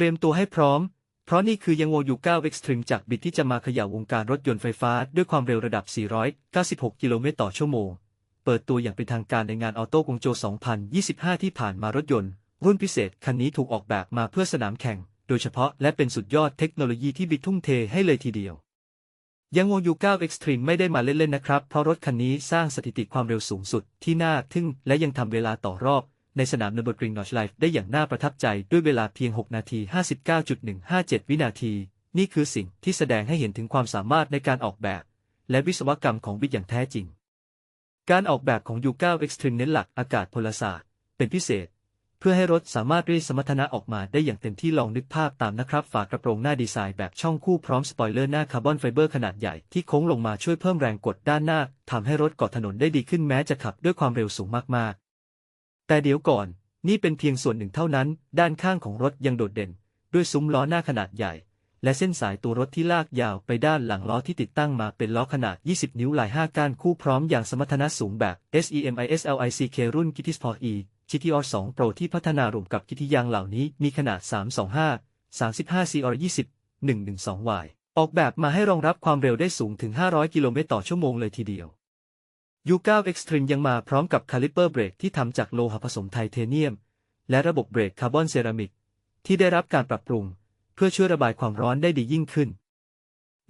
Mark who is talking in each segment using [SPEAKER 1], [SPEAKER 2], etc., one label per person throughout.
[SPEAKER 1] เตรียมตัวให้พร้อม เพราะนี่คือยังโวยู9 Extreme จากบิดที่จะมาเขย่าวงการรถยนต์ไฟฟ้าด้วยความเร็วระดับ 496 กิโลเมตรต่อชั่วโมง เปิดตัวอย่างเป็นทางการในงานออโต้กงโจ 2025 ที่ผ่านมารถยนต์ รุ่นพิเศษคันนี้ถูกออกแบบมาเพื่อสนามแข่ง โดยเฉพาะและเป็นสุดยอดเทคโนโลยีที่บิดทุ่มเทให้เลยทีเดียว ยังโวยู9 Extreme ไม่ได้มาเล่นๆนะครับ เพราะรถคันนี้สร้างสถิติความเร็วสูงสุดที่น่าทึ่งและยังทำเวลาต่อรอบ ในสนามเนอร์บอร์กริงนอชไลฟ์ได้อย่างน่าประทับใจด้วยเวลาเพียง 6 นาที 59.157 วินาที นี่คือสิ่งที่แสดงให้เห็นถึงความสามารถในการออกแบบ และวิศวกรรมของบิดอย่างแท้จริง การออกแบบของ U9 Extreme เน้นหลักอากาศพลศาสตร์ เป็นพิเศษ เพื่อให้รถสามารถเรียสมรรถนะออกมาได้อย่างเต็มที่ลองนึกภาพตามนะครับ ฝากระโปรงหน้าดีไซน์แบบช่องคู่พร้อมสปอยเลอร์หน้าคาร์บอนไฟเบอร์ขนาดใหญ่ที่โค้งลงมาช่วยเพิ่มแรงกดด้านหน้าทำให้รถเกาะถนนได้ดีขึ้นแม้จะขับด้วยความเร็วสูงมากๆ แต่เดี๋ยวก่อน นี่เป็นเพียงส่วนหนึ่งเท่านั้น ด้านข้างของรถยังโดดเด่น ด้วยซุ้มล้อหน้าขนาดใหญ่ และเส้นสายตัวรถที่ลากยาวไปด้านหลังล้อที่ติดตั้งมาเป็นล้อขนาด 20 นิ้วลาย 5 ก้านคู่พร้อมอย่างสมรรถนะสูงแบบ SEMISLICK รุ่น Gitti Sport E GTR 2 Pro ที่พัฒนารวมกับกิทิยางเหล่านี้มีขนาด 325 35 CR 20 112 Y ออกแบบมาให้รองรับความเร็วได้สูงถึง 500 กิโลเมตรต่อชั่วโมงเลยทีเดียว U9 Extreme ยังมาพร้อมกับคาลิเปอร์เบรกที่ทำจากโลหะผสมไทเทเนียม และระบบเบรกคาร์บอนเซรามิก ที่ได้รับการปรับปรุง เพื่อช่วยระบายความร้อนได้ดียิ่งขึ้น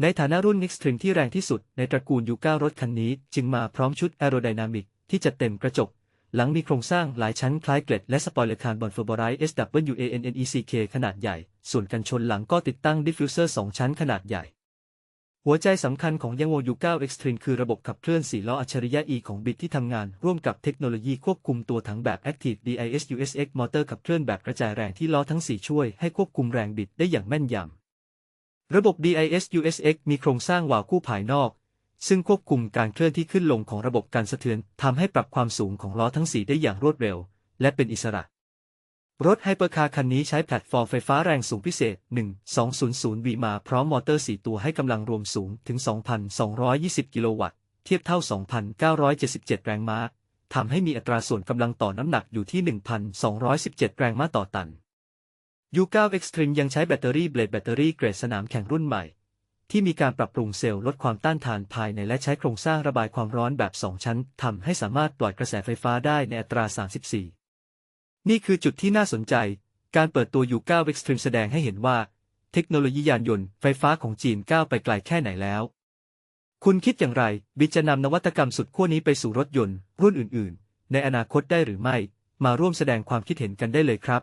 [SPEAKER 1] ในฐานะรุ่น Extreme ที่แรงที่สุดในตระกูล U9 รถคันนี้ จึงมาพร้อมชุดแอโรไดนามิกที่จะเต็มกระจก หลังมีโครงสร้างหลายชั้นคล้ายเกล็ดและสปอยเลอร์คาร์บอนเฟอร์บอไรต์ SWANNECK ขนาดใหญ่ ส่วนกันชนหลังก็ติดตั้งดิฟฟิวเซอร์ 2 ชั้นขนาดใหญ่ หัวใจสำคัญของยังโวยู9 Extreme คือระบบขับเคลื่อน4ล้ออัจฉริยะ E ของบิดที่ทำงาน ร่วมกับเทคโนโลยีควบคุมตัวถังแบบ Active DIS USX มอเตอร์ขับเคลื่อนแบบกระจายแรงที่ล้อทั้ง 4 ช่วยให้ควบคุมแรงบิดได้อย่างแม่นยำ ระบบ DIS USX มีโครงสร้างวาล์วคู่ภายนอก ซึ่งควบคุมการเคลื่อนที่ขึ้นลงของระบบการสะเทือนทำให้ปรับความสูงของล้อทั้ง 4 ได้อย่างรวดเร็ว และเป็นอิสระ รถไฮเปอร์คาร์คันนี้ใช้แพลตฟอร์มไฟฟ้าแรงสูงพิเศษ 1200 V มาพร้อมมอเตอร์ 4 ตัวให้กำลังรวมสูงถึง 2,220 กิโลวัตต์ เทียบเท่า 2,977 แรงม้า ทำให้มีอัตราส่วนกำลังต่อน้ำหนักอยู่ที่ 1,217 แรงม้าต่อตัน U9 Extreme ยังใช้แบตเตอรี่เบลดแบตเตอรี่เกรดสนามแข่งรุ่นใหม่ ที่มีการปรับปรุงเซลล์ลดความต้านทานภายในและใช้โครงสร้างระบายความร้อนแบบ 2 ชั้นทำให้สามารถปล่อยกระแสไฟฟ้าได้ในอัตรา 34 นี่คือจุดที่น่าสนใจ การเปิดตัวยู9 Extreme แสดงให้เห็นว่า เทคโนโลยียานยนต์ไฟฟ้าของจีนก้าวไปไกลแค่ไหนแล้ว คุณคิดอย่างไร บิจะนำนวัตกรรมสุดขั้วนี้ไปสู่รถยนต์ รุ่นอื่น ๆ ในอนาคตได้หรือไม่ มาร่วมแสดงความคิดเห็นกันได้เลยครับ